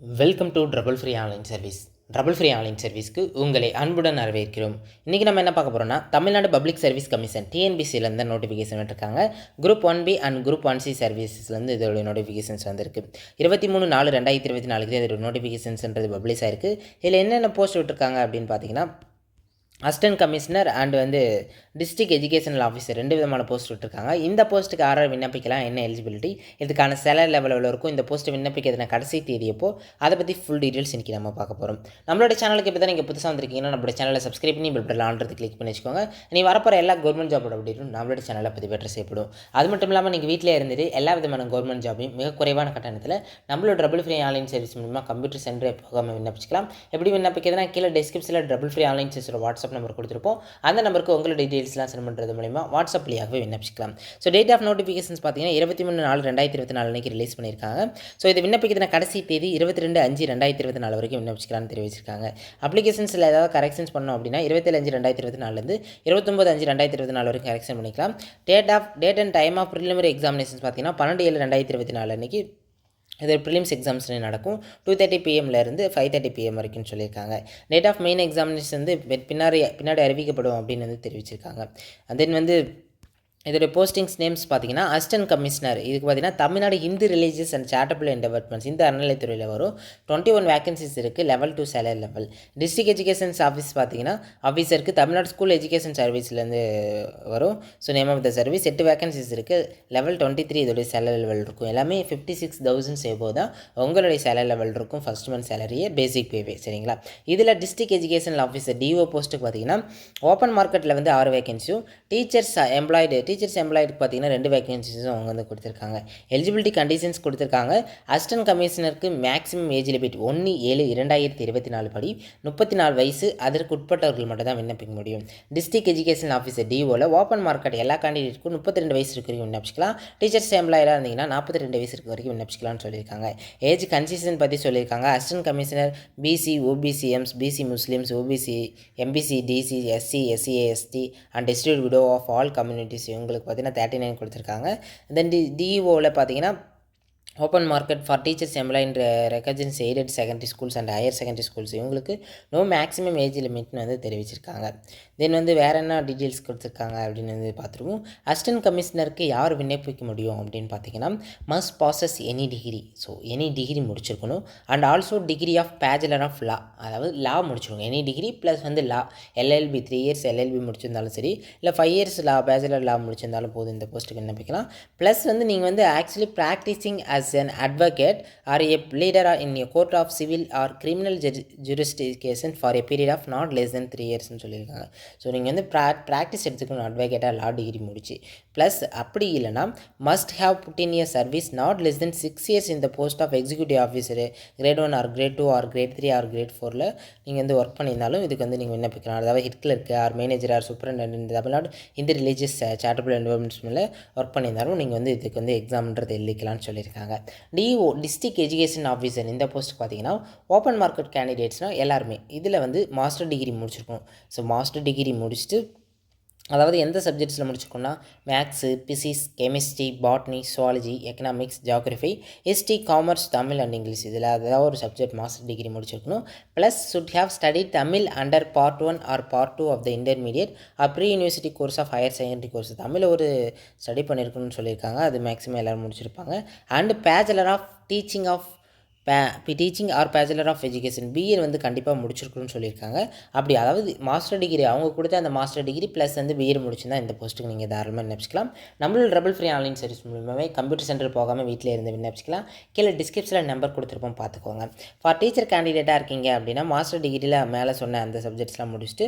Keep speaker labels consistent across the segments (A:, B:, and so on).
A: Welcome to trouble free online service trouble free online சர்வீஸ்க்கு உங்களை அன்புடன் வரவேற்கிறோம். இன்றைக்கி நம்ம என்ன பார்க்க போகிறோம்னா தமிழ்நாடு பப்ளிக் சர்வீஸ் கமிஷன் டிஎன்பிசிலேருந்து நோட்டிஃபிகேஷன் விட்டுருக்காங்க group one B and group one C சர்வீசஸ்லேருந்து இதோட நோட்டிஃபிகேஷன்ஸ் வந்திருக்கு. இருபத்தி மூணு நாலு ரெண்டாயிரத்தி இருபத்தி நாலுக்கு இதோட நோட்டிஃபிகேஷன்ஸ்ன்றது பப்ளிஷ் ஆயிருக்கு. இதில் என்னென்ன போஸ்ட் விட்டுருக்காங்க அப்படின்னு பார்த்தீங்கன்னா அசிஸ்டன்ட் கமிஷனர் அண்ட் வந்து டிஸ்ட்ரிக்ட் எஜுகேஷனல் ஆஃபீஸர் ரெண்டு விதமான போஸ்ட் விட்டுருக்காங்க. இந்த போஸ்ட்டுக்கு ஆர்டர் விண்ணப்பிக்கலாம். என்ன எலிஜிபிலிட்டி இதுக்கான சேலரி லெவல் எவ்வளோ இருக்கும்? இந்த போஸ்ட்டு விண்ணப்பிக்கிறதுனா கடைசி தேதி எப்போ? அதை பற்றி ஃபுல் டீட்டெயில்ஸ் இன்றைக்கி நம்ம பார்க்க போகிறோம் நம்மளோட சேனலுக்கு இப்போ தான் நீங்கள் புதுசாக வந்திருக்கீங்கன்னா நம்மளோட சேனலை சப்ஸ்கிரைப் பண்ணி இப்படி ஆன்றது கிளிக் பண்ணி வச்சுக்கோங்க. நீ வரப்போகிற எல்லா கவர்மெண்ட் ஜாபோட அப்படின்னு நம்மளோட சேனலை பற்றி பெற்று செய்யப்படும். அது மட்டும் இல்லாமல் நீங்கள் வீட்டிலே இருந்துட்டு எல்லா விதமான கவர்மெண்ட் ஜாபையும் மிக குறைவான கட்டணத்தில் நம்மளோட டபுள் ஃப்ரீ ஆன்லைன் சர்வீஸ் மூலமாக கம்ப்யூட்டர் சென்டர் போகாமல் விண்ணப்பிச்சிக்கலாம். எப்படி விண்ணப்பிக்கிறதுனா கீழே டிஸ்கிரிப்ஷனில் டபுள் ஃப்ரீ ஆன்லைன் சர்வீஸோட வாட்ஸ்அப் நம்பர் கொடுத்துருப்போம். அந்த நம்பருக்கு உங்களோட டீட்டெயில்ஸ்லாம் சென்ட் பண்ணுறது மூலிமா வாட்ஸ்அப் வழியாகவே விண்ணப்பிச்சிக்கலாம். ஸோ டேட் ஆஃப் நோட்டிஃபிகேஷன்ஸ் பார்த்தீங்கன்னா இருபத்தி மூணு நாலு ரெண்டாயிரத்தி இருபத்தி நாலு அன்றைக்கி ரிலீஸ் பண்ணியிருக்காங்க. ஸோ இது விண்ணப்பிக்கிறதுன கடைசி தேதி இருபத்தி ரெண்டு அஞ்சு ரெண்டாயிரத்தி இருபத்தி நாலு வரைக்கும் விண்ணப்பிச்சிக்கலாம்னு தெரிவிச்சிருக்காங்க. அப்ளிகேஷன்ஸில் ஏதாவது கரெக்ஷன்ஸ் பண்ணோம் அப்படின்னா இருபத்தேழு அஞ்சு ரெண்டாயிரத்தி இருபத்தி நாலுலேருந்து இருபத்தொம்பது அஞ்சு ரெண்டாயிரத்தி இருபத்தி நாலு வரைக்கும் கரெக்ஷன் பண்ணிக்கலாம். Date of date and time of preliminary examinations பார்த்தீங்கன்னா பன்னெண்டு ஏழு ரெண்டாயிரத்தி இருபத்தி நாலு அன்றைக்கி இது ப்ரிலிம்ஸ் எக்ஸாம்ஸ்லேயும் நடக்கும். டூ தேர்ட்டி பிஎம்லேருந்து ஃபைவ் தேர்ட்டி பிஎம் வரைக்கும் சொல்லியிருக்காங்க. டேட் ஆஃப் மெயின் எக்ஸாமினேஷன் வந்து பின்னாடி பின்னாடி அறிவிக்கப்படும் அப்படின்னு வந்து தெரிவிச்சிருக்காங்க. தென் வந்து இதோடைய போஸ்டிங்ஸ் நேம்ஸ் பார்த்தீங்கன்னா அசிஸ்டன்ட் கமிஷனர் இதுக்கு பார்த்தீங்கன்னா Tamil Nadu Hindu religious and charitable and developments இந்த அறநிலைத்துறையில் வரும். டுவெண்ட்டி ஒன் வேகன்சிஸ் இருக்குது level two salary level district educations office பார்த்தீங்கன்னா ஆஃபீஸருக்கு தமிழ்நாடு ஸ்கூல் எஜுகேஷன் சர்வீஸ்லேருந்து வரும். So name of the service எட்டு வேகன்சிஸ் இருக்குது லெவல் டுவெண்ட்டி த்ரீ இதோடைய சேலரி லெவல் இருக்கும். எல்லாமே ஃபிஃப்டி சிக்ஸ் தௌசண்ட் சேவோ தான். உங்களுடைய சேலரி லெவல் இருக்கும். ஃபஸ்ட் மந்த் சேலரியே பேசிக் பேவே சரிங்களா? இதில் டிஸ்ட்ரிக்ட் எஜுகேஷன் ஆஃபீஸர் டிஓ போஸ்ட்டுக்கு பார்த்தீங்கன்னா ஓப்பன் மார்க்கெட்டில் வந்து ஆறு வேகன்சியும் டீச்சர்ஸ் எம்ப்ளாய்டு டீச்சர்ஸ் எம்ப்ளாய்டுக்கு பார்த்தீங்கன்னா ரெண்டு வேகன்சிஸும் அவங்க வந்து கொடுத்துருக்காங்க. எலிஜிபிலிட்டி கண்டிஷன்ஸ் கொடுத்துருக்காங்க. அசிஸ்டன்ட் கமிஷனருக்கு மேக்ஸிமம் ஏஜ் லிமிட் ஒன்று ஏழு இரண்டாயிரத்தி இருபத்தி நாலு படி முப்பத்தி நாலு வயசு அதற்கு உட்பட்டவர்கள் மட்டும் தான் விண்ணப்பிக்க முடியும். டிஸ்ட்ரிக்ட் எஜுகேஷன் ஆஃபீஸர் டிஓவில் ஓப்பன் மார்க்கெட் எல்லா கேண்டிடேட்டுக்கும் முப்பத்தி ரெண்டு வயசு வரைக்கும் விண்ணப்பிச்சிக்கலாம். டீச்சர்ஸ் எம்ப்ளாயராக இருந்தீங்கன்னா நாற்பத்தி ரெண்டு வயசு இருக்க வரைக்கும் விண்ணப்பிச்சிக்கலாம்னு சொல்லியிருக்காங்க. ஏஜ் கன்சிஷன் பற்றி சொல்லியிருக்காங்க. Assistant commissioner BC OBC Ms BC Muslims OBC MBC DC SC SC ST and distribute widow of all communities இவங்களுக்கு பார்த்தீங்கன்னா தேர்ட்டி நைன் கொடுத்துருக்காங்க தென் டி டிஇஓவில் பார்த்தீங்கன்னா open market for teachers employ in recognised aided secondary schools and higher secondary schools இவங்களுக்கு no maximum age லிமிட்னு வந்து தெரிவிச்சிருக்காங்க. Then வந்து வேறு என்ன டீட்டெயில்ஸ் கொடுத்துருக்காங்க அப்படின்னு வந்து பார்த்துருவோம் அசிஸ்டன்ட் கமிஷனருக்கு யார் விண்ணப்பிக்க முடியும் அப்படின்னு பார்த்தீங்கன்னா must passes any degree so any degree முடிச்சிருக்கணும். And also degree of bachelor of law அதாவது லா முடிச்சிருக்கணும். எனி டிகிரி ப்ளஸ் வந்து law LLB three years LLB முடிச்சிருந்தாலும் சரி இல்லை five years law bachelor law முடிச்சிருந்தாலும் போதும் இந்த போஸ்ட்டுக்கு விண்ணப்பிக்கலாம். ப்ளஸ் வந்து நீங்கள் வந்து actually practising as an advocate or a pleader in a court of civil or criminal ju- jurisdiction for a period of not less than three இயர்ஸ்னு சொல்லியிருக்காங்க. So நீங்கள் வந்து ப்ரா ப்ராக்டிஸ் எடுத்துக்கணும் அட்வொகேட்டாக லா டிகிரி முடிச்சு. ப்ளஸ் அப்படி இல்லைனா must have put in year service not less than six years இந்த post of executive officer grade one or grade two or grade three or grade ஃபோரில் நீங்கள் வந்து ஒர்க் பண்ணியிருந்தாலும் இதுக்கு வந்து நீங்கள் விண்ணப்பிக்கலாம். அதாவது head clerk or manager or superintendent Tamil Nadu இந்த ரிலீஜியஸ் சேரிட்டபிள் என்வரன்மெண்ட்ஸ் மேலே ஒர்க் பண்ணியிருந்தாலும் நீங்கள் வந்து இதுக்கு வந்து எக்ஸாம்ன்றது எழுதிக்கலாம்னு சொல்லியிருக்காங்க. டிஓ டிஸ்ட்ரிக் எஜுகேஷன் ஆஃபீஸர் இந்த போஸ்ட் பார்த்தீங்கன்னா ஓப்பன் மார்க்கெட் கேண்டிடேட்ஸ்னால் எல்லாருமே. இதில் வந்து மாஸ்டர் டிகிரி முடிச்சிருக்கணும் ஸோ மாஸ்டர் டிகிரி முடிச்சுட்டு அதாவது எந்த சப்ஜெக்ட்ஸில் முடிச்சிருக்கோம்னா maths physics chemistry botany zoology economics geography history commerce Tamil and English இதில் அதாவது ஒரு சப்ஜெக்ட் மாஸ்டர் டிகிரி முடிச்சிருக்கணும். Plus should have study Tamil under part one or part two of the intermediate or pre university course of higher secondary course Tamil ஒரு study பண்ணியிருக்கணும்னு சொல்லியிருக்காங்க. அது maximum எல்லோரும் முடிச்சிருப்பாங்க. And bachelor of teaching of pay இப்போ teaching or bachelor of education BA வந்து கண்டிப்பாக முடிச்சிருக்கணும்னு சொல்லியிருக்காங்க. அப்படி அதாவது மாஸ்டர் டிகிரி அவங்க கொடுத்த அந்த மாஸ்டர் டிகிரி ப்ளஸ் வந்து பிஏ முடிச்சுருந்தா இந்த போஸ்ட்டுக்கு நீங்கள் தாராளமாக விண்ணப்பிச்சிக்கலாம். நம்மளோட டபுள் ஃப்ரீ ஆன்லைன் சர்வீஸ் மூலமாகவே கம்ப்யூட்டர் சென்டர் போகாமல் வீட்டில் இருந்து விண்ணப்பிச்சிக்கலாம். கீழே டிஸ்கிரிப்ஷனில் நம்பர் கொடுத்துருப்போம் பார்த்துக்கோங்க. ஃபார் டீச்சர் கேண்டிடேட்டாக இருக்கீங்க அப்படின்னா மாஸ்டர் டிகிரியில் மேலே சொன்ன அந்த சப்ஜெக்ட்ஸ்லாம் முடிச்சுட்டு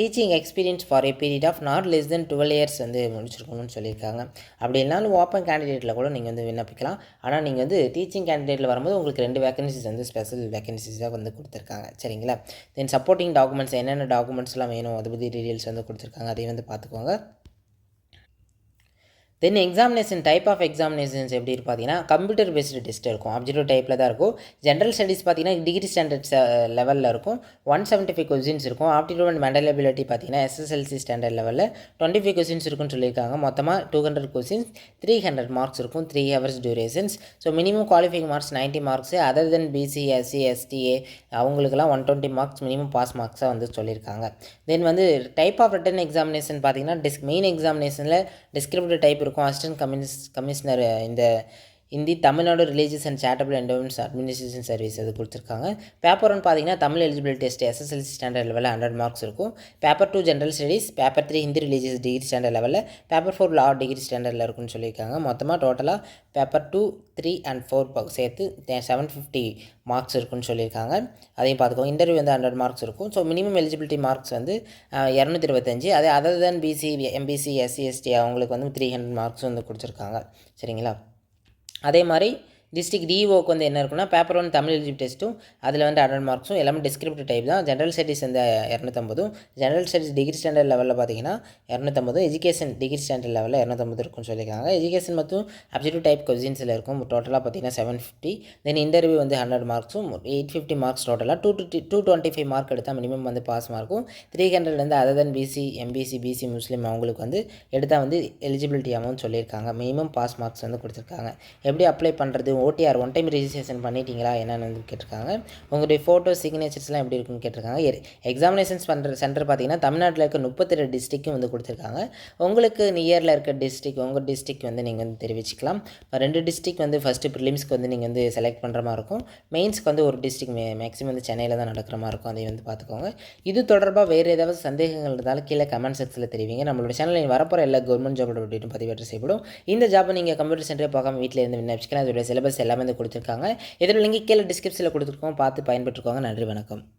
A: teaching experience for a period of not less than twelve years வந்து முடிச்சிருக்கணும்னு சொல்லியிருக்காங்க. அப்படி இல்லைனாலும் ஓப்பன் கேண்டிடேட்டில் கூட நீங்கள் வந்து விண்ணப்பிக்கலாம். ஆனால் நீங்கள் வந்து டீச்சிங் கேண்டிடேட்டில் வரும்போது உங்களுக்கு ரெண்டு வேகன்சிஸ் வந்து ஸ்பெஷல் வேகன்சிஸாக வந்து கொடுத்துருக்காங்க. சரிங்களா? தென் சப்போர்ட்டிங் டாக்குமெண்ட்ஸ் என்னென்ன டாக்குமெண்ட்ஸ்லாம் வேணும் அதை பற்றி டீட்டெயில்ஸ் வந்து கொடுத்துருக்காங்க அதையும் வந்து பார்த்துக்கோங்க. Then examination type of examinations எப்படி பார்த்தீங்கன்னா கம்ப்யூட்டர் பேஸ்டு டெஸ்ட் இருக்கும். அப்ஜெக்டிவ் டைப்பில் தான் இருக்கும். ஜென்ரல் ஸ்டடீஸ் பார்த்தீங்கன்னா டிகிரி ஸ்டாண்டர்ட்ஸ் லெவலில் இருக்கும். ஒன் செவன்ட்டி ஃபைவ் கொஸ்டின்ஸ் இருக்கும் ஆப்டிடியூட் அண்ட் மெண்டல் அபிலிட்டி பார்த்தீங்கன்னா எஸ்எஸ்எல்சி ஸ்டாண்டர்ட் லெவலில் டுவெண்ட்டி ஃபைவ் கொஸ்டின்ஸ் இருக்குன்னு சொல்லியிருக்காங்க. மொத்தமாக two hundred questions three hundred marks இருக்கும். Three hours durations so minimum qualifying marks ninety marks other than BC SC STA அவங்களுக்குலாம் one twenty marks minimum pass மார்க்ஸாக வந்து சொல்லியிருக்காங்க. Then வந்து type of written examination பார்த்தீங்கன்னா டிஸ்க் மெயின் எக்ஸாமினேஷனில் descriptive type இருக்கும். இருக்கும் அசிஸ்டன்ட் கமிஷ் கமிஷனர் இந்த Hindi Tamil Nadu religious and charitable endowments administration service அது கொடுத்துருக்காங்க. பேப்பர் ஒன் பார்த்தீங்கன்னா Tamil eligible test SSLC standard லெவலில் ஹண்ட்ரட் மார்க்ஸ் இருக்கும். Paper two general studies paper three Hindi religious degree standard லெவலில் பேப்பர் ஃபோர் லா டிகிரி ஸ்டாண்டர்டில் இருக்குன்னு சொல்லியிருக்காங்க மொத்தமாக டோட்டலாக paper two three and four சேர்த்து செவன் ஃபிஃப்டி மார்க்ஸ் இருக்குன்னு சொல்லியிருக்காங்க. அதையும் பார்த்துக்கோங்க இன்டர்வியூ வந்து ஹண்ட்ரட் மார்க்ஸ் இருக்கும். ஸோ மினிமம் எலிஜிபிலிட்டி மார்க்ஸ் வந்து இரநூத்தி இருபத்தஞ்சி. அதே other than BC MBC SC ST அவங்களுக்கு வந்து த்ரீ ஹண்ட்ரட் மார்க்ஸ் வந்து கொடுத்துருக்காங்க. சரிங்களா? அதே மாதிரி டிஸ்ட்ரிக்ட் டிஓக்கு வந்து என்ன இருக்குன்னா பேப்பர் ஒன் தமிழ் எலிஜிபிள் டெஸ்ட்டும் அதில் வந்து ஹண்ட்ரட் மார்க்ஸும் எல்லாமே டிஸ்கிரிப்டிவ் டைப் தான். ஜென்ரல் ஸ்டடீஸ் வந்து இரநூத்தம்பதும் ஜென்ரல் ஸ்டடீஸ் டிகிரி ஸ்டாண்டர்ட் லெவலில் பார்த்தீங்கன்னா இரநூத்தம்பதும் எஜுகேஷன் டிகிரி ஸ்டாண்டர்ட் லெவலில் இரநூத்தம்பது இருக்கும்னு சொல்லியிருக்காங்க. எஜுகேஷன் மற்றும் அப்ஜெக்டிவ் டைப் கொஸ்டின்ஸில் இருக்கும். டோட்டலாக பார்த்தீங்கன்னா செவன் ஃபிஃப்டி தென் இன்டர்வியூ வந்து ஹண்ட்ரட் மார்க்ஸும் எயிட் ஃபிஃப்டி மார்க்ஸ் டோட்டலாக two to two twenty five mark எடுத்தால் மினிமம் வந்து பாஸ் மார்க்கும் த்ரீ ஹண்ட்ரட்லேருந்து other than BC MBC BC Muslim அவங்களுக்கு வந்து எடுத்தால் வந்து எலிஜிபிலிட்டி அமௌண்ட் சொல்லியிருக்காங்க. மினிமம் பாஸ் மார்க்ஸ் வந்து கொடுத்துருக்காங்க. எப்படி அப்ளை பண்ணுறது ஓடிஆர் ஒன் டைம் ரிஜிஸ்ட்ரேஷன் பண்ணிட்டீங்களா? என்னென்னு வந்து கேட்டிருக்காங்க. உங்களுடைய ஃபோட்டோ சிக்னேச்சர்ஸ்லாம் எப்படி இருக்குன்னு கேட்டிருக்காங்க. எக்ஸாமினேஷன்ஸ் பண்ணுற சென்டர் பார்த்தீங்கன்னா தமிழ்நாட்டில் இருக்க முப்பத்தி ரெண்டு டிஸ்ட்ரிக்கும் வந்து கொடுத்துருக்காங்க. உங்களுக்கு நியரில் இருக்க டிஸ்ட்ரிக் உங்கள் டிஸ்ட்ரிக் வந்து நீங்கள் வந்து தெரிவிச்சுக்கலாம். ரெண்டு டிஸ்ட்ரிக் வந்து ஃபஸ்ட்டு ப்ரிலிம்ஸ்க்கு வந்து நீங்கள் வந்து செலக்ட் பண்ணுற மாதிரி இருக்கும். மெயின்ஸ்க்கு வந்து ஒரு டிஸ்ட்ரிக் மே மேக்ஸிமம் வந்து சென்னையில் தான் நடக்கிற மாதிரி இருக்கும். அதை வந்து பார்த்துக்கோங்க. இது தொடர்பாக வேறு ஏதாவது சந்தேகங்கள் இருந்தாலும் கீழே கமெண்ட் செக்ஷனில் தெரிவிங்க. நம்மளோட சேனலில் வரப்போகிற எல்லா கவர்மெண்ட் ஜாபோட அப்படின்னு செய்யப்படும். இந்த ஜாப்பை நீங்கள் கம்ப்யூட்டர் சென்டரே பார்க்காம வீட்டில் இருந்து விண்ணப்பிச்சிக்கலாம். அதோட சிலபஸ் எல்லாமே வந்து கொடுத்துருக்காங்க. இதில் லிங்க் கீழே டிஸ்கிரிப்ஷனில் கொடுத்துருக்கோம். பார்த்து பயன்பெற்றுக்கோங்க. நன்றி வணக்கம்.